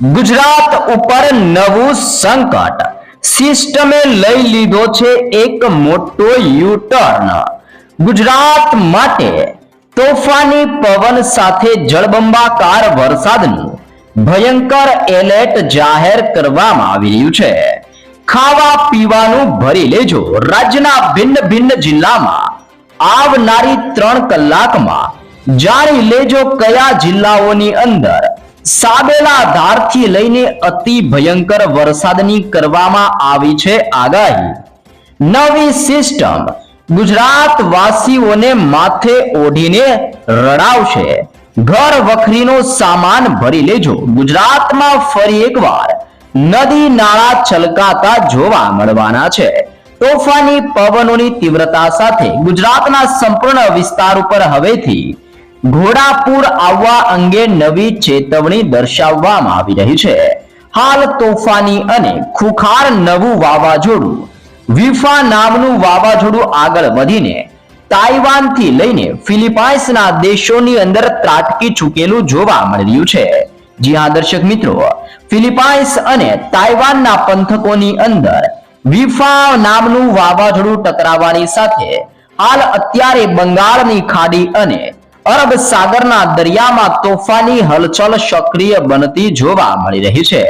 ગુજરાત ઉપર નવું સંકટ. સિસ્ટમે લઈ લીધો છે એક મોટો યુટર્ન ગુજરાત માટે તોફાની પવન સાથે જળબંબાકાર વરસાદનું ભયંકર એલર્ટ જાહેર કરવામાં આવી રહ્યું છે. ખાવા પીવાનું ભરી લેજો. રાજ્યના ભિન્ન ભિન્ન જિલ્લામાં આવનારી ત્રણ કલાકમાં જાણી લેજો કયા જિલ્લાઓની અંદર સાબેલા ધારથી લઈને અતિ ભયંકર વરસાદની કરવામાં આવી છે આગાહી. નવી સિસ્ટમ ગુજરાત વાસીઓને માથે ઓઢીને રડાવશે. ઘર વખરીનો સામાન ભરી લેજો. ગુજરાતમાં ફરી એકવાર નદી નાળા છલકાતા જોવા મળવાના છે. તોફાની પવનોની તીવ્રતા સાથે ગુજરાતના સંપૂર્ણ વિસ્તાર ઉપર હવેથી ઘોડાપૂર આવવા અંગે નવી ચેતવણી દર્શાવવામાં આવી રહી છે. હાલ તોફાની અને ખુખાર નવું વાવાઝોડું, વિફા નામનું વાવાઝોડું આગળ વધીને તાઇવાનથી લઈને ફિલિપાઇન્સના દેશોની અંદર ત્રાટકી ચૂકેલું જોવા મળી રહ્યું છે. જી હા, દર્શક મિત્રો, ફિલિપાઇન્સ અને તાઇવાનના પંથકોની અંદર વિફા નામનું વાવાઝોડું ટકરાવાની સાથે હાલ અત્યારે બંગાળની ખાડી અને અરબ સાગરના દરિયામાં તોફાની હલચલ સક્રિય બનતી જોવા મળી રહી છે.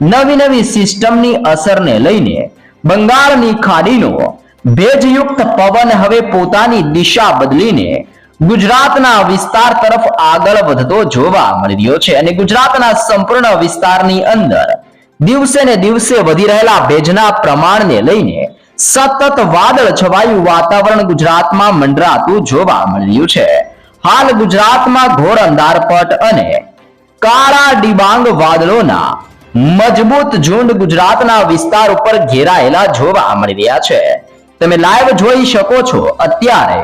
નવી નવી સિસ્ટમની અસરને લઈને બંગાળની ખાડીનો ભેજયુક્ત પવન હવે પોતાની દિશા બદલીને ગુજરાતના વિસ્તાર તરફ આગળ વધતો જોવા મળી રહ્યો છે અને ગુજરાતના સંપૂર્ણ વિસ્તારની અંદર દિવસે ને દિવસે વધી રહેલા ભેજના પ્રમાણને લઈને સતત વાદળ છવાયું વાતાવરણ ગુજરાતમાં મંડરાતું જોવા મળી રહ્યું છે. હાલ ગુજરાતમાં ઘોર અંધારપટ અને કાળા ડિબાંગ વાદળોના મજબૂત ઝુંડ ગુજરાતના વિસ્તાર ઉપર ઘેરાયેલા જોવા મળી રહ્યા છે. તમે લાઈવ જોઈ શકો છો. અત્યારે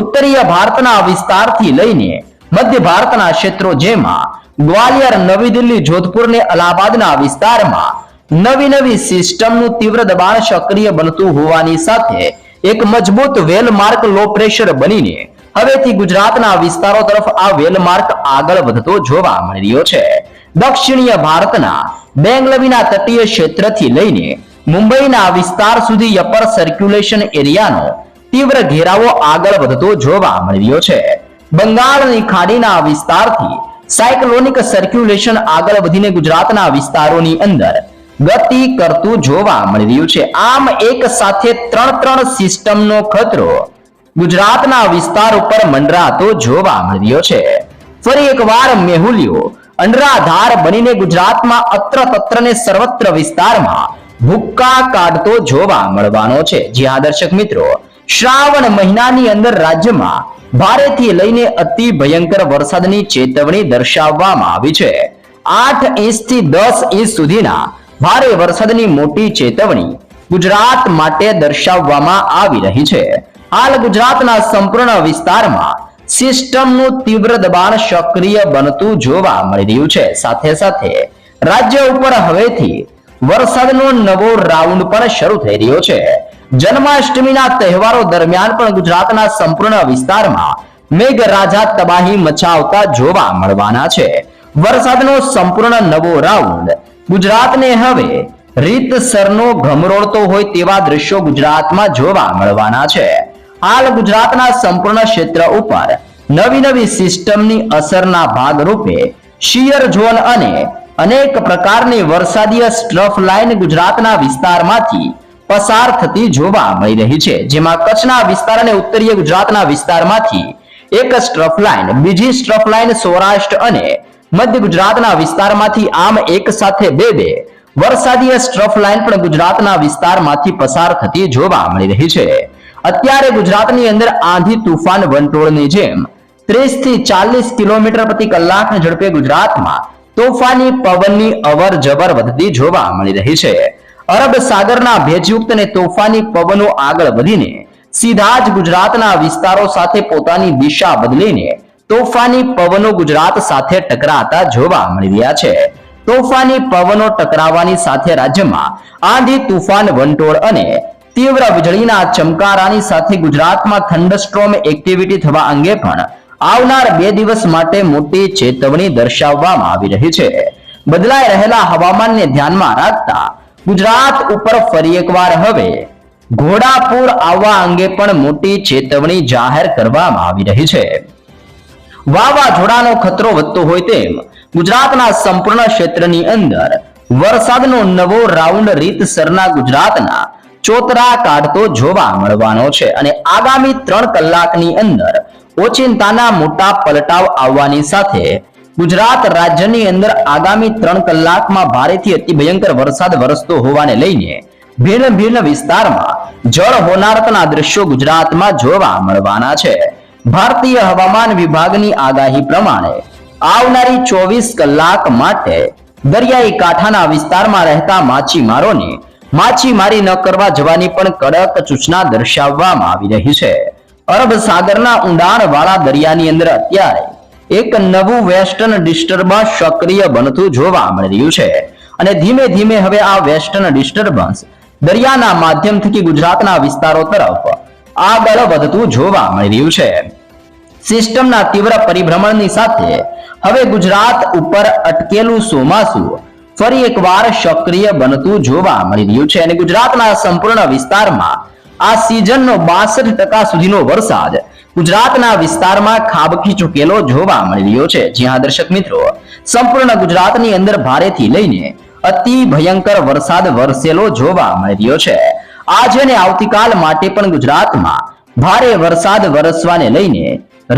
ઉત્તરીય ભારતના વિસ્તારથી લઈને મધ્ય ભારતના ક્ષેત્રો જેમાં ગ્વાલિયર, નવી દિલ્હી, જોધપુર ને અલ્હાબાદના વિસ્તારમાં નવી નવી સિસ્ટમનું તીવ્ર દબાણ સક્રિય બનતું હોવાની સાથે એક મજબૂત વેલમાર્ક લો પ્રેશર બનીને હવેથી ગુજરાતના વિસ્તારો તરફ આ વેલમાર્ક આગળ વધતો જોવા મળી રહ્યો છે. દક્ષિણીય ભારતના બેંગલવીના તટીય ક્ષેત્રથી લઈને મુંબઈના વિસ્તાર સુધી અપર સર્ક્યુલેશન એરિયાનો તીવ્ર ઘેરાવો આગળ વધતો જોવા મળી રહ્યો છે. બંગાળની ખાડીના વિસ્તારથી સાયક્લોનિક સર્ક્યુલેશન આગળ વધીને ગુજરાતના વિસ્તારોની અંદર ગતિ કરતું જોવા મળી રહ્યું છે. આમ એક સાથે ત્રણ ત્રણ સિસ્ટમનો ખતરો ગુજરાતના વિસ્તાર ઉપર મંડરાતો જોવા મળ્યો છે. ફરી એકવાર મેહુલિયો, અંડરાધાર બનીને ગુજરાતમાં અત્ર તત્રને સર્વત્ર વિસ્તારમાં ભૂક્કા કાઢતો જોવા મળવાનો છે. જ્યાં દર્શક મિત્રો, શ્રાવણ મહિનાની અંદર રાજ્યમાં ભારેથી લઈને અતિ ભયંકર વરસાદની ચેતવણી દર્શાવવામાં આવી છે. આઠ ઇંચથી દસ ઇંચ સુધીના ભારે વરસાદની મોટી ચેતવણી ગુજરાત માટે દર્શાવવામાં આવી રહી છે. હાલ ગુજરાતના સંપૂર્ણ વિસ્તારમાં સિસ્ટમનું તીવ્ર દબાણ સક્રિય બનતું જોવા મળી રહ્યું છે. સાથે સાથે રાજ્ય ઉપર હવેથી વરસાદનો નવો રાઉન્ડ પણ શરૂ થઈ રહ્યો છે. જન્માષ્ટમીના તહેવારો દરમિયાન પણ ગુજરાતના સંપૂર્ણ વિસ્તારમાં મેઘરાજા તબાહી મચાવતા જોવા મળવાના છે. વરસાદનો સંપૂર્ણ નવો રાઉન્ડ ગુજરાતને હવે રીતસરનો ઘમરોળતો હોય તેવા દ્રશ્યો ગુજરાતમાં જોવા મળવાના છે. હાલ ગુજરાતના સંપૂર્ણ ક્ષેત્ર ઉપર નવી નવી સિસ્ટમની અસરના ભાગરૂપે શિયર ઝોન અને અનેક પ્રકારની વરસાદીય સ્ટ્રફ લાઇન ગુજરાતના વિસ્તારમાંથી પસાર થતી જોવા મળી રહી છે. જેમાં કચ્છના વિસ્તાર અને ઉત્તરીય ગુજરાતના વિસ્તારમાંથી એક સ્ટ્રફ લાઇન, બીજી સ્ટ્રફ લાઇન સૌરાષ્ટ્ર અને મધ્ય ગુજરાતના વિસ્તારમાંથી આમ એક સાથે બે બે વરસાદીય સ્ટ્રફ લાઇન પણ ગુજરાતના વિસ્તારમાંથી પસાર થતી જોવા મળી રહી છે. અત્યારે ગુજરાતની અંદર આંધી તુફાન વંટોળની જેમ ત્રીસથી ચાલીસ કિલોમીટર પ્રતિ કલાકની ઝડપે ગુજરાતમાં તોફાની પવનની અવર જવર વધતી જોવા મળી રહી છે. અરબ સાગરના ભેજયુક્ત અને તોફાની પવનો આગળ વધીને સીધા જ ગુજરાતના વિસ્તારો સાથે પોતાની દિશા બદલીને તોફાની પવનો ગુજરાત સાથે ટકરાતા જોવા મળી રહ્યા છે. તોફાની પવનો ટકરાવાની સાથે રાજ્યમાં આંધી તુફાન વંટોળ અને તીવ્ર વીજળીના ચમકારાની સાથે ગુજરાતમાં થંડરસ્ટ્રોમ એક્ટિવિટી થવા અંગે પણ આવનાર બે દિવસ માટે મોટી ચેતવણી દર્શાવવામાં આવી રહી છે. બદલાઈ રહેલા હવામાનને ધ્યાનમાં રાખતા ગુજરાત ઉપર ફરી એકવાર હવે ઘોડાપુર આવવા અંગે પણ મોટી ચેતવણી જાહેર કરવામાં આવી રહી છે. વાવાઝોડાનો ખતરો વધતો હોય તેમ ગુજરાતના સંપૂર્ણ ક્ષેત્રની અંદર વરસાદનો નવો રાઉન્ડ રીતસરના ગુજરાતના ચોતરા કાઢતો જોવા મળવાનો છે અને આગામી ત્રણ કલાકની અંદર ઓચિંતાના મોટા પલટાવ આવવાની સાથે ગુજરાત રાજ્યની અંદર આગામી ત્રણ કલાકમાં ભારેથી અતિ ભયંકર વરસાદ વરસતો હોવાને લઈને ભિન્ન ભિન્ન વિસ્તારમાં જળ હોનારતના દ્રશ્યો ગુજરાતમાં જોવા મળવાના છે. ભારતીય હવામાન વિભાગની આગાહી પ્રમાણે આવનારી ચોવીસ કલાક માટે દરિયાઈ કાંઠાના વિસ્તારમાં રહેતા માછીમારોને માછીમારી ન કરવા જવાની પણ કડક સૂચના દર્શાવવામાં આવી રહી છે. અરબ સાગરના ઊંડાણ વાળા દરિયાની અંદર અત્યારે એક નવું વેસ્ટર્ન ડિસ્ટર્બન્સ સક્રિય બનતું જોવા મળી રહ્યું છે. અને ધીમે ધીમે હવે આ વેસ્ટર્ન ડિસ્ટર્બન્સ દરિયાના માધ્યમથી ગુજરાતના વિસ્તારો તરફ આગળ વધતું જોવા મળી રહ્યું છે. સિસ્ટમના તીવ્ર પરિભ્રમણની સાથે હવે ગુજરાત ઉપર અટકેલું ચોમાસું ફરી એકવાર સક્રિય બનતું જોવા મળી રહ્યું છે. અને ગુજરાતના સંપૂર્ણ વિસ્તારમાં આ સિઝનનો બાસઠ ટકા સુધીનો વરસાદ ગુજરાતના વિસ્તારમાં ખાબકી ચૂકેલો જોવા મળી રહ્યો છે. જ્યાં દર્શક મિત્રો, સંપૂર્ણ ગુજરાતની અંદર ભારેથી લઈને અતિ ભયંકર વરસાદ વરસેલો જોવા મળી રહ્યો છે. આજે અને આવતીકાલ માટે પણ ગુજરાતમાં ભારે વરસાદ વરસવાને લઈને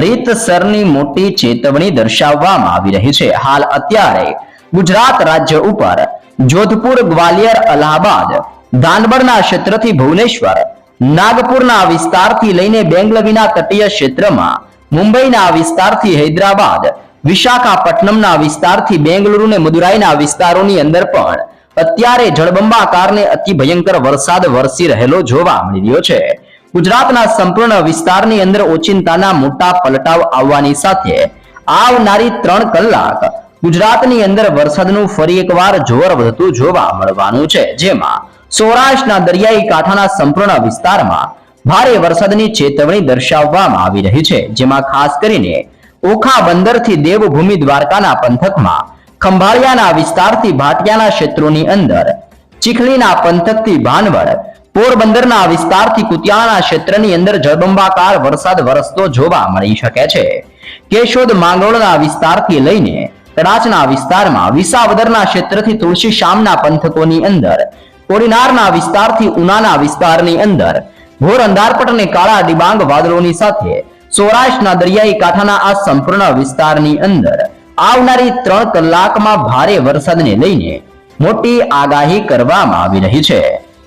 રીતસરની મોટી ચેતવણી દર્શાવવામાં આવી રહી છે. હાલ અત્યારે ગુજરાત રાજ્ય ઉપર જોધપુર, ગ્વાલિયર, અલ્હાબાદ ધાનબરના ક્ષેત્રથી ભુવનેશ્વર, નાગપુરના વિસ્તારથી લઈને બેંગલવીના તટીય ક્ષેત્રમાં, મુંબઈના વિસ્તારથી હૈદરાબાદ, વિશાખાપટ્ટનમના વિસ્તારથી બેંગલુરુ ને મદુરાઈના વિસ્તારોની અંદર પણ અત્યારે જળબંબાકારને અતિ ભયંકર વરસાદ વરસી રહેલો જોવા મળી રહ્યો છે. ગુજરાતના સંપૂર્ણ વિસ્તારની અંદર ઓચિંતાના મોટા પલટાવ આવવાની સાથે આવનારી ત્રણ કલાક ગુજરાતની અંદર વરસાદનું ફરી એકવાર જોર વધતું જોવા મળવાનું છે. જેમાં સૌરાષ્ટ્રના દરિયાઈ કાંઠાના સંપૂર્ણ વિસ્તારમાં ભારે વરસાદની ચેતવણી દર્શાવવામાં આવી રહી છે. જેમાં ખાસ કરીને ઓખા બંદરથી દેવભૂમિ દ્વારકાના પંથકમાં ખંભાળિયાના વિસ્તારથી ભાટિયાના ક્ષેત્રોની અંદર, ચીખલીના પંથકથી ભાનવડ, પોરબંદરના વિસ્તારથી કુતિયાણા ક્ષેત્રની અંદર જળબંબાકાર વરસાદ વરસતો જોવા મળી શકે છે. કેશોદ માંગરોળના વિસ્તારથી લઈને કડાચના વિસ્તારમાં વિસાવદરના ક્ષેત્રથી તુલસી શામના પંથકોની અંદર, કોડીનારના વિસ્તારથી ઉનાના વિસ્તારની અંદર ઘોર અંધારપટ અને કાળા ડિબાંગ વાદળોની સાથે, સૌરાષ્ટ્રના દરિયાઈ કાંઠાના આ સંપૂર્ણ વિસ્તારની અંદર, આવનારી ત્રણ કલાકમાં ભારે વરસાદને લઈને મોટી આગાહી કરવામાં આવી રહી છે.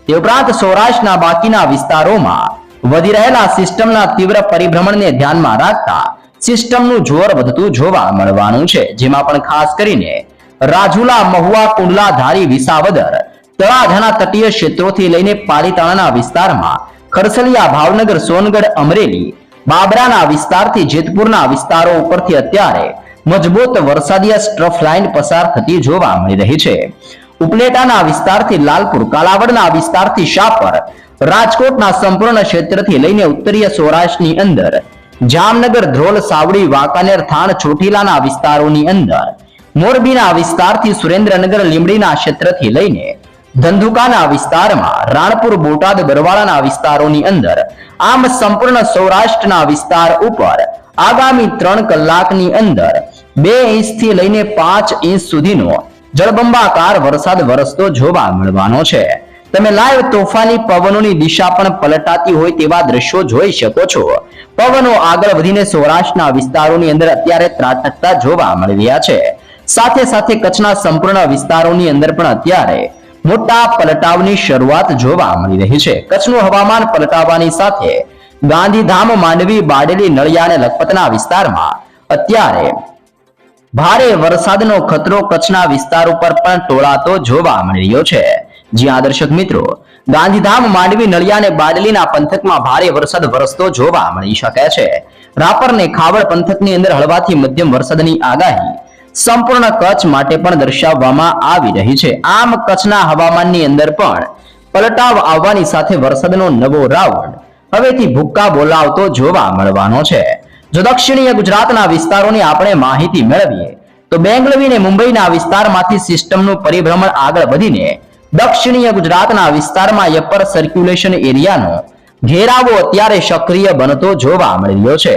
તે ઉપરાંત સૌરાષ્ટ્રના બાકીના વિસ્તારોમાં વધી રહેલા સિસ્ટમના તીવ્ર પરિભ્રમણને ધ્યાનમાં રાખતા સિસ્ટમનું જોર વધતું જોવા મળવાનું છે, જેમાં પણ ખાસ કરીને રાજુલા, મહુવા, કુંડલા, ધારી, વિસાવદર, તળાજાના તટીય ક્ષેત્રોથી લઈને પાલીતાણાના વિસ્તારમાં, ખરસલિયા, ભાવનગર, સોનગઢ, અમરેલી, બાબરાના વિસ્તારથી જેતપુરના વિસ્તારો ઉપરથી અત્યારે મજબૂત વરસાદીય સ્ટ્રફ લાઇન પસાર થતી જોવા મળી રહી છે. ઉપલેટાના વિસ્તારથી લાલપુર, કાલાવડના વિસ્તારથી શાપર, રાજકોટના સંપૂર્ણ ક્ષેત્રથી લઈને ઉત્તરીય સૌરાષ્ટ્રની અંદર જામનગર ધ્રોલ સાવડી વાંકાનેર થાણ ચોટીલાના વિસ્તારોની અંદર. મોરબીના વિસ્તારથી સુરેન્દ્રનગર લીંબડીના ક્ષેત્રથી લઈને ધંધુકાના વિસ્તારમાં રાણપુર, બોટાદ, બરવાળાના વિસ્તારોની અંદર. આમ સંપૂર્ણ સૌરાષ્ટ્રના વિસ્તાર ઉપર આગામી ત્રણ કલાકની અંદર બે ઇંચથી લઈને પાંચ ઇંચ સુધીનો જળબંબાકાર વરસાદ વરસતો જોવા મળવાનો છે. તમે લાઈવ તોફાની પવનોની દિશા પણ પલટાતી હોય તેવા દ્રશ્યો જોઈ શકો છો. પવનો આગળ વધીને સૌરાષ્ટ્રના વિસ્તારોની અંદર અત્યારે ત્રાટકતા જોવા મળી રહ્યા છે. સાથે સાથે કચ્છના સંપૂર્ણ વિસ્તારોની અંદર પણ અત્યારે મોટા પલટાવની શરૂઆત જોવા મળી રહી છે. કચ્છનું હવામાન પલટાવવાની સાથે ગાંધીધામ, માંડવી બાડેલી નળિયા અને લખપતના વિસ્તારમાં અત્યારે ભારે વરસાદનો ખતરો કચ્છના વિસ્તાર ઉપર પણ ટોળાતો જોવા મળી રહ્યો છે. જ્યાં દર્શક મિત્રો, ગાંધીધામ માંડવી નળિયા અને બાડલીના પંથકમાં ભારે વરસાદ વરસતો જોવા મળી શકે છે. રાપર ને ખાવડ પંથકની અંદર હળવાથી મધ્યમ વરસાદની આગાહી સંપૂર્ણ કચ્છ માટે પણ દર્શાવવામાં આવી રહી છે. આમ કચ્છના હવામાનની અંદર પણ પલટાવ આવવાની સાથે વરસાદનો નવો રાઉન્ડ હવેથી ભૂક્કા બોલાવતો જોવા મળવાનો છે. જો દક્ષિણીય ગુજરાતના વિસ્તારોની આપણે માહિતી મેળવીએ, તો બેંગલવી ને મુંબઈના વિસ્તારમાંથી સિસ્ટમનું પરિભ્રમણ આગળ વધીને દક્ષિણીય ગુજરાતના વિસ્તારમાં યપર સર્ક્યુલેશન એરિયાનો ઘેરાવો અત્યારે સક્રિય બનતો જોવા મળી રહ્યો છે.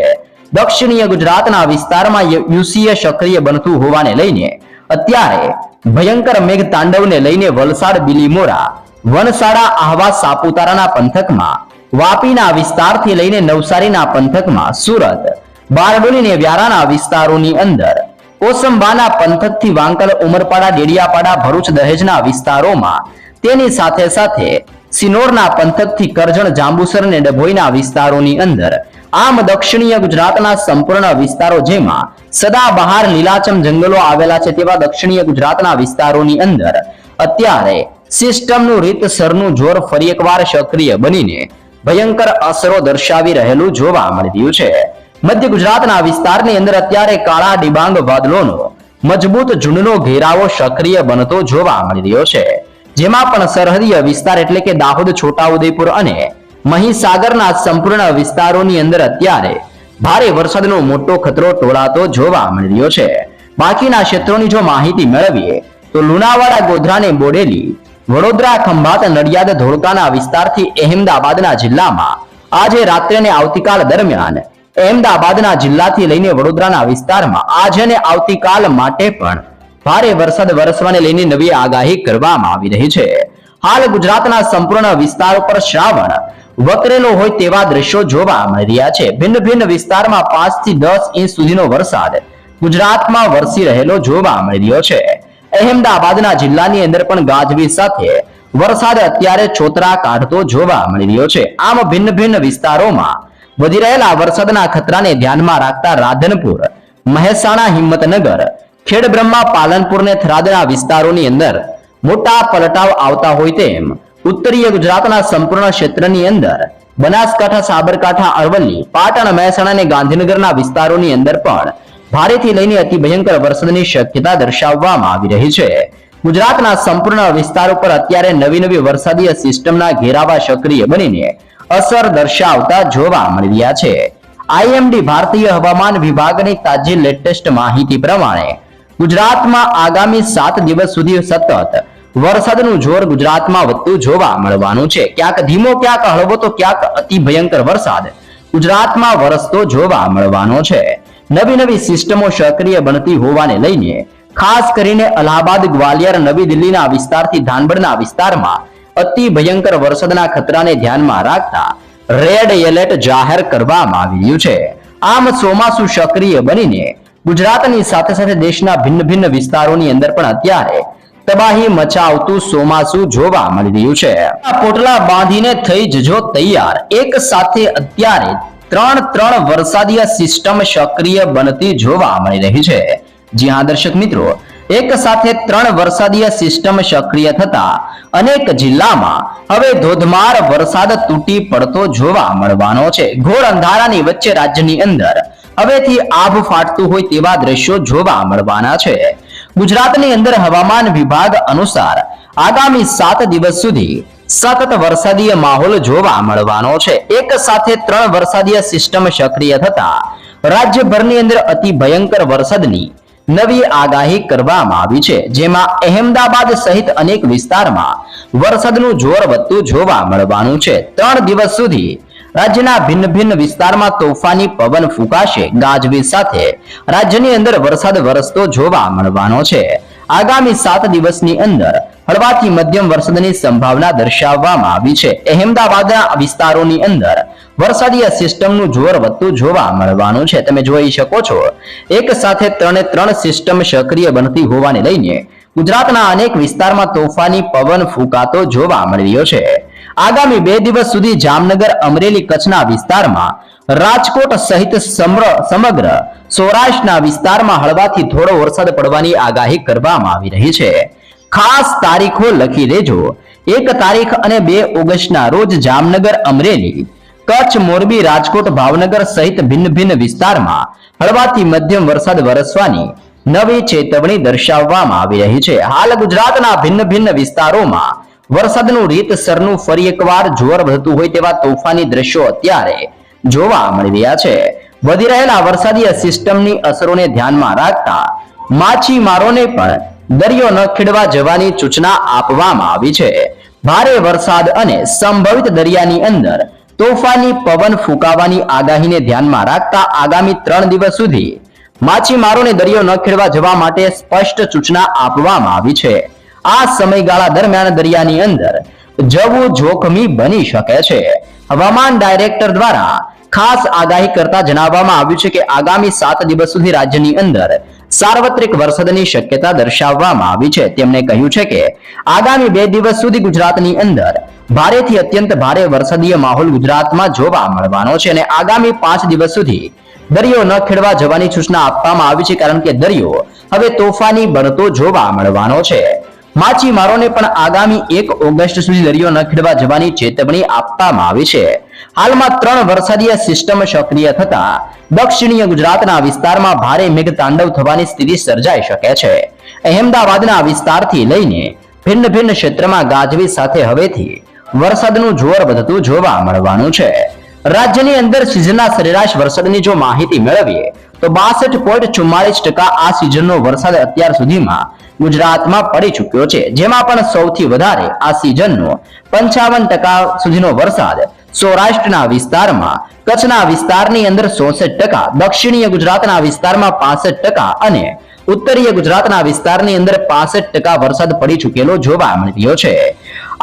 દક્ષિણીય ગુજરાતના વિસ્તારમાં યુસીએ સક્રિય બનતું હોવાને લઈને અત્યારે ભયંકર મેઘ તાંડવને લઈને વલસાડ, બિલીમોરા, વનસાડા, આહવા, સાપુતારાના પંથકમાં, વાપીના વિસ્તારથી લઈને નવસારીના પંથકમાં સુરત બારડોલી ને વ્યારાના વિસ્તારોની અંદર કોસંબાના પંથકથી વાંકલ ઉમરપાડા, ડેડિયાપાડા, ભરૂચ દહેજના વિસ્તારોમાં તેની સાથે સાથે સિનોરના પંથકથી કરજણ, જાંબુસર અને ડભોઈના વિસ્તારોની અંદર આમ દક્ષિણીય ગુજરાતના સંપૂર્ણ વિસ્તારો જેમાં સદાબહાર લીલાચમ જંગલો આવેલા છે તેવા દક્ષિણીય ગુજરાતના વિસ્તારોની અંદર અત્યારે સિસ્ટમનું રીતસરનું જોર ફરી એકવાર સક્રિય બનીને ભયંકર અસરો દર્શાવી રહેલું જોવા મળી રહ્યું છે. મધ્ય ગુજરાતના વિસ્તારની અંદર અત્યારે કાળા ડિબાંગ વાદળોનો મજબૂત ઝુંડનો ઘેરાવો સક્રિય બનતો જોવા મળી રહ્યો છે. જેમાં પણ સરહદીય વિસ્તાર એટલે કે દાહોદ, છોટાઉદેપુર અને મહીસાગરના સંપૂર્ણ વિસ્તારોની અંદર અત્યારે ભારે વરસાદનો મોટો ખતરો ટોળાતો જોવા મળી રહ્યો છે. બાકીના ક્ષેત્રોની જો માહિતી મેળવીએ, તો લુણાવાડા ગોધરાને બોડેલી, વડોદરા, ખંભાત, નડિયાદ, ધોળકાના વિસ્તારથી અહેમદાબાદના જિલ્લામાં આજે રાત્રે અને આવતીકાલ દરમિયાન અહેમદાબાદના જિલ્લાથી લઈને વડોદરાના વિસ્તારમાં આજે અને આવતીકાલ માટે પણ ભારે વરસાદ વરસવાને લઈને નવી આગાહી કરવામાં આવી રહી છે. હાલ ગુજરાતના સંપૂર્ણ વિસ્તાર પર શ્રાવણ વકરેલો હોય તેવા દ્રશ્યો જોવા મળી રહ્યા છે. ભિન્ન ભિન્ન વિસ્તારમાં પાંચથી દસ ઇંચ સુધીનો વરસાદ ગુજરાતમાં વરસી રહેલો જોવા મળી રહ્યો છે. અહેમદાબાદના જિલ્લાની અંદર પણ ગાજવી સાથે વરસાદ અત્યારે છોતરા કાઢતો જોવા મળી રહ્યો છે. આમ ભિન્ન ભિન્ન વિસ્તારોમાં વધી રહેલા વરસાદના ખતરાને ધ્યાનમાં રાખતા રાધનપુર, મહેસાણા હિંમતનગર, ખેડબ્રહ્મા પાલનપુર ને થરાદના વિસ્તારોની અંદર મોટા પલટાવ આવતા હોય તેમ ઉત્તરીય ગુજરાતના સંપૂર્ણ ક્ષેત્રની અંદર બનાસકાંઠા, સાબરકાંઠા, અરવલ્લી, પાટણ, મહેસાણા અને ગાંધીનગરના વિસ્તારોની અંદર પણ ભારેથી લઈને અતિ ભયંકર વરસાદની શક્યતા દર્શાવવામાં આવી રહી છે. ગુજરાતના સંપૂર્ણ વિસ્તારો પર અત્યારે નવી નવી વરસાદીય સિસ્ટમના ઘેરાવા સક્રિય બનીને અસર દર્શાવતા જોવા મળી છે. આઈએમડી ભારતીય હવામાન વિભાગની તાજી લેટેસ્ટ માહિતી પ્રમાણે ગુજરાતમાં આગામી સાત દિવસ સુધી સતત વરસાદનું જોર ગુજરાતમાં વધતું જોવા મળવાનું છે. ક્યાંક ધીમો, ક્યાંક હળવો, તો ક્યાંક અતિ ભયંકર વરસાદ ગુજરાતમાં વરસતો જોવા મળવાનો છે. નવી નવી સિસ્ટમો સક્રિય બનતી હોવાને લઈને ખાસ કરીને અલ્હાબાદ ગ્વાલિયર નવી દિલ્હીના વિસ્તારથી ધાનબડના વિસ્તારમાં અતિ ભયંકર વરસાદના ખતરાને ધ્યાનમાં રાખતા રેડ એલર્ટ જાહેર કરવામાં આવી રહ્યું છે. આમ ચોમાસુ સક્રિય બનીને ગુજરાતની સાથે સાથે દેશના ભિન્ન ભિન્ન વિસ્તારોની અંદર પણ અત્યારે તબાહી મચાવતું ચોમાસુ જોવા મળી રહ્યું છે. પોટલા બાંધીને થઈ જજો તૈયાર. એક સાથે અત્યારે ત્રણ ત્રણ વરસાદીય સિસ્ટમ સક્રિય બનતી જોવા મળી રહી છે. જી હા, દર્શક મિત્રો એક સાથે ત્રણ વરસાદીય સિસ્ટમ સક્રિય થતા અનેક જિલ્લામાં હવે ધોધમાર વરસાદ તૂટી પડતો જોવા મળવાનો છે. ઘોર અંધારાની વચ્ચે રાજ્યની અંદર હવેથી આભ ફાટતું હોય તેવા દ્રશ્યો જોવા મળવાના છે. ગુજરાતની અંદર હવામાન વિભાગ અનુસાર આગામી સાત દિવસ સુધી સતત વરસાદીય માહોલ જોવા મળવાનો છે. એક સાથે ત્રણ વરસાદીય સિસ્ટમ સક્રિય થતા રાજ્યભરની અંદર અતિ ભયંકર વરસાદની નવી આગાહી કરવામાં આવી છે, જેમાં અહેમદાબાદ સહિત અનેક વિસ્તારમાં વરસાદનું જોર વધતું જોવા મળવાનું છે. ત્રણ દિવસ સુધી રાજ્યના ભિન્ન ભિન્ન વિસ્તારમાં તોફાની પવન ફૂંકાશે. ગાજવીજ સાથે રાજ્યની અંદર વરસાદ વરસતો જોવા મળવાનો છે. આગામી સાત દિવસની અંદર હળવાથી મધ્યમ વરસાદની સંભાવના દર્શાવવામાં આવી છે. અહેમદાબાદના વિસ્તારોની અંદર વરસાદીય સિસ્ટમનું જોર વધતું જોવા મળવાનું છે. તમે જોઈ શકો છો, એક સાથે ત્રણે ત્રણ સિસ્ટમ સક્રિય બનતી હોવાને લઈને ગુજરાતના અનેક વિસ્તારમાં તોફાની પવન ફૂંકાતો જોવા મળી રહ્યો છે. આગામી બે દિવસ સુધી જામનગર અમરેલી કચ્છના વિસ્તારમાં રાજકોટ સહિત સમગ્ર સૌરાષ્ટ્રના વિસ્તારમાં હળવાથી થોડો વરસાદ પડવાની આગાહી કરવામાં આવી રહી છે. ખાસ તારીખો લખી લેજો એક તારીખ અને બે ઓગસ્ટના રોજ જામનગર અમરેલી, કચ્છ, મોરબી, રાજકોટ, ભાવનગર સહિત ભિન્ન ભિન્ન વિસ્તારમાં હળવાથી મધ્યમ વરસાદ વરસવાની નવી ચેતવણી દર્શાવવામાં આવી રહી છે. હાલ ગુજરાતના ભિન્ન ભિન્ન વિસ્તારોમાં વરસાદનું રીતસરનું ફરી એકવાર જોર વધતું હોય તેવા તોફાની દ્રશ્યો અત્યારે જોવા મળી રહ્યા છે. વધી રહેલા વરસાદીય સિસ્ટમની અસરોને ધ્યાનમાં રાખતા માછીમારોને પણ દરિયો ન ખેડવા જવાની સૂચના આપવામાં આવી છે. ભારે વરસાદ અને સંભવિત દરિયાની અંદર તોફાની પવન ફૂંકાવાની આગાહીને ધ્યાનમાં રાખતા આગામી ત્રણ દિવસ સુધી માછીમારોને દરિયો ન ખેડવા જવા માટે સ્પષ્ટ સૂચના આપવામાં આવી છે. આ સમયગાળા દરમિયાન દરિયાની અંદર જવું જોખમી બની શકે છે. હવામાન ડાયરેક્ટર દ્વારા ખાસ આગાહી કરતા જણાવવામાં આવ્યું છે કે આગામી સાત દિવસ સુધી રાજ્યની અંદર સાર્વત્રિક વરસાદની શક્યતા દર્શાવવામાં આવી છે. તેમણે કહ્યું છે કે આગામી બે દિવસ સુધી ગુજરાતની અંદર ભારેથી અત્યંત ભારે વરસાદીય માહોલ ગુજરાતમાં જોવા મળવાનો છે અને આગામી પાંચ દિવસ સુધી દરિયો ન ખેડવા જવાની સૂચના આપવામાં આવી છે કારણ કે દરિયો હવે તોફાની બનતો જોવા મળવાનો છે. માછીમારોને પણ આગામી એક ઓગસ્ટ સુધી દરિયો ન ખેડવા જવાની ચેતવણી આપવામાં આવી છે. હાલમાં ત્રણ વરસાદીય સિસ્ટમ સક્રિય થતા દક્ષિણીય ગુજરાતના વિસ્તારમાં ભારે મેઘતાંડવ થવાની સ્થિતિ સર્જાઈ શકે છે. અહેમદાબાદના વિસ્તારથી લઈને ભિન્ન ભિન્ન ક્ષેત્રમાં ગાજવી સાથે હવેથી વરસાદનું જોર વધતું જોવા મળવાનું છે. રાજ્યની અંદર સિઝનના સરેરાશ વરસાદની જો માહિતી મેળવીએ, તો બાસઠ પોઈન્ટ ચુમ્માલીસ ટકા આ સિઝનનો વરસાદ અત્યાર સુધીમાં ગુજરાતમાં પડી ચૂક્યો છે. જેમાં પણ સૌથી વધારે આ સિઝનનો પંચાવન ટકા સુધીનો વરસાદ સૌરાષ્ટ્રના વિસ્તારમાં, કચ્છના વિસ્તારની અંદર ચોસઠ ટકા, દક્ષિણીય ગુજરાતના વિસ્તારમાં પાસઠ ટકા અને ઉત્તરીય ગુજરાતના વિસ્તારની અંદર પાસઠ ટકા વરસાદ પડી ચૂકેલો જોવા મળી રહ્યો છે.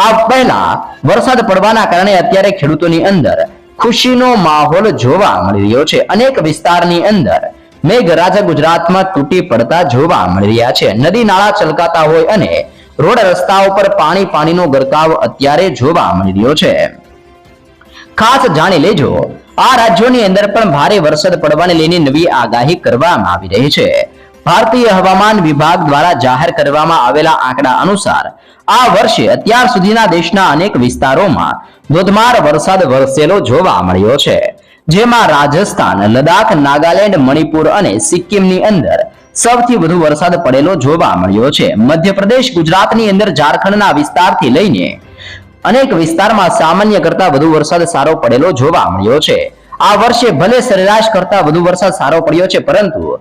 આ પહેલા વરસાદ પડવાના કારણે અત્યારે ખેડૂતોની અંદર ખુશીનો માહોલ જોવા મળી રહ્યો છે. અનેક વિસ્તારની અંદર મેઘરાજા ગુજરાતમાં તૂટી પડતા જોવા મળી રહ્યા છે. નદી નાળા છલકાતા હોય અને રોડ રસ્તાઓ પર પાણી પાણીનો ગરકાવ અત્યારે જોવા મળી રહ્યો છે. ખાસ જાણી લેજો, આ રાજ્યોની અંદર પણ ભારે વરસાદ પડવાને લઈને નવી આગાહી કરવામાં આવી રહી છે. ભારતીય હવામાન વિભાગ દ્વારા જાહેર કરવામાં આવેલા આંકડા અનુસાર, આ વર્ષે અત્યાર સુધીના દેશના અનેક વિસ્તારોમાં ધોધમાર વરસાદ વરસેલો જોવા મળ્યો છે. જેમાં રાજસ્થાન લદાખ નાગાલેન્ડ, મણિપુર અને સિક્કિમની અંદર સૌથી વધુ વરસાદ પડેલો જોવા મળ્યો છે. મધ્યપ્રદેશ, ગુજરાતની અંદર ઝારખંડના વિસ્તારથી લઈને અનેક વિસ્તારમાં સામાન્ય કરતા વધુ વરસાદ સારો પડેલો જોવા મળ્યો છે. આ વર્ષે ભલે સરેરાશ કરતા વધુ વરસાદ સારો પડ્યો છે, પરંતુ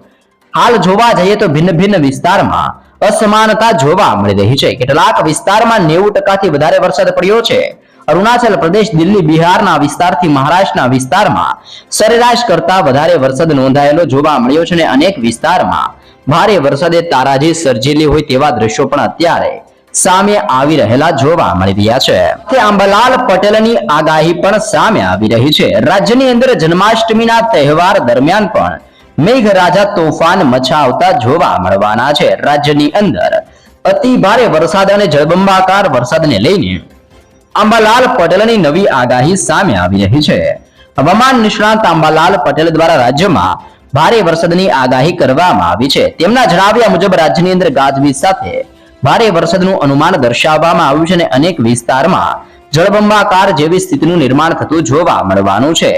હાલ જોવા જઈએ તો ભિન્ન ભિન્ન વિસ્તારમાં અસમાનતા જોવા મળી રહી છે. કેટલાક વિસ્તારમાં નેવું ટકાથી વધારે વરસાદ પડ્યો છે. અરુણાચલ પ્રદેશ, દિલ્હી, બિહારના વિસ્તારથી મહારાષ્ટ્રના વિસ્તારમાં સરેરાશ કરતા વધારે વરસાદ નોંધાયેલો જોવા મળ્યો છે અને અનેક વિસ્તારમાં ભારે વરસાદે તારાજી સર્જેલી હોય તેવા દ્રશ્યો પણ અત્યારે સામે આવી રહેલા જોવા મળી રહ્યા છે. તે આંબાલાલ પટેલની આગાહી પણ સામે આવી રહી છે. રાજ્યની અંદર જન્માષ્ટમીના તહેવાર દરમિયાન પણ મેઘરાજા તોફાન મચાવતા જોવા મળવાના છે. રાજ્યની અંદર અતિ ભારે વરસાદ અને જળબંબાકાર વરસાદને લઈને આંબાલાલ પટેલની નવી આગાહી સામે આવી રહી છે. હવામાન નિષ્ણાંત આંબાલાલ પટેલ દ્વારા રાજ્યમાં ભારે વરસાદની આગાહી કરવામાં આવી છે. તેમના જણાવ્યા મુજબ રાજ્યની અંદર ગાજવીજ સાથે ભારે વરસાદનું અનુમાન દર્શાવવામાં આવ્યું છે અને અનેક વિસ્તારમાં જળબંબાકાર જેવી સ્થિતિનું નિર્માણ થતું જોવા મળવાનું છે.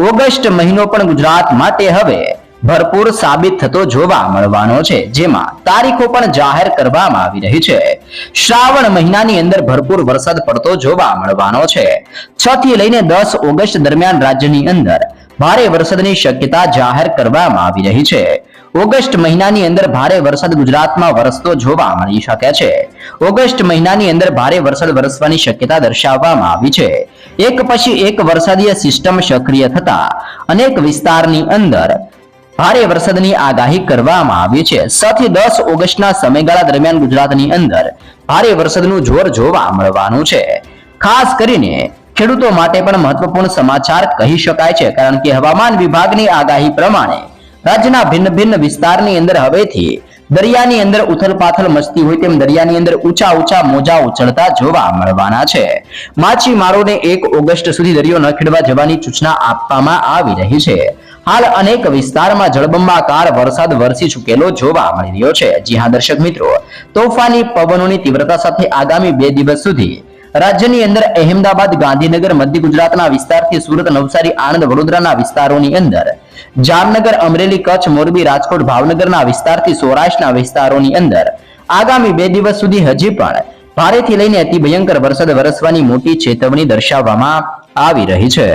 ઓગસ્ટ મહિનો પણ ગુજરાત માટે હવે ભરપૂર સાબિત થતો જોવા મળવાનો છે, જેમાં તારીખો પણ જાહેર કરવામાં આવી રહી છે. શ્રાવણ મહિનાની અંદર ભરપૂર વરસાદ પડતો જોવા મળવાનો છે. છ થી લઈને દસ ઓગસ્ટ દરમિયાન રાજ્યની અંદર ભારે વરસાદની શક્યતા જાહેર કરવામાં આવી રહી છે. ઓગસ્ટ મહિનાની અંદર ભારે વરસાદ ગુજરાતમાં વરસતો જોવા મળી શકે છે. ઓગસ્ટ મહિનાની અંદર ભારે વરસાદ વરસવાની શક્યતા દર્શાવવામાં આવી છે. એક પછી એક વરસાદીય સિસ્ટમ સક્રિય થતા અનેક વિસ્તારની અંદર ભારે વરસાદની આગાહી કરવામાં આવી છે. છ દસ ઓગસ્ટના સમયગાળા દરમિયાન ગુજરાતની અંદર ભારે વરસાદનું જોર જોવા મળવાનું છે. ખાસ કરીને ખેડૂતો માટે પણ મહત્વપૂર્ણ સમાચાર કહી શકાય છે. કારણ કે હવામાન વિભાગની આગાહી પ્રમાણે રાજ્યના ભિન્ન ભિન્ન વિસ્તારની અંદર હવેથી દરિયાની અંદર ઉથલપાથલ મચતી હોય તેમ દરિયાની અંદર ઊંચા ઊંચા મોજા ઉછળતા જોવા મળવાના છે. માછીમારોને એક ઓગસ્ટ સુધી દરિયો ન ખેડવા જવાની સૂચના આપવામાં આવી રહી છે. હાલ અનેક વિસ્તારમાં જળબંબાકાર વરસાદ વરસી ચૂકેલો જોવા મળી રહ્યો છે. જી હા, દર્શક મિત્રો, તોફાની પવનોની તીવ્રતા સાથે આગામી બે દિવસ સુધી રાજ્યની અંદર અહેમદાબાદ, ગાંધીનગર, મધ્ય ગુજરાતના વિસ્તારથી સુરત, નવસારી, આણંદ, વડોદરાના વિસ્તારોની અંદર જામનગર અમરેલી કચ્છ મોરબી રાજકોટ ભાવનગરના વિસ્તારથી સૌરાષ્ટ્રના વિસ્તારોની અંદર. આગામી બે દિવસ સુધી હજી પણ ભારેથી લઈને અતિ ભયંકર વરસાદ વરસવાની મોટી ચેતવણી દર્શાવવામાં આવી રહી છે.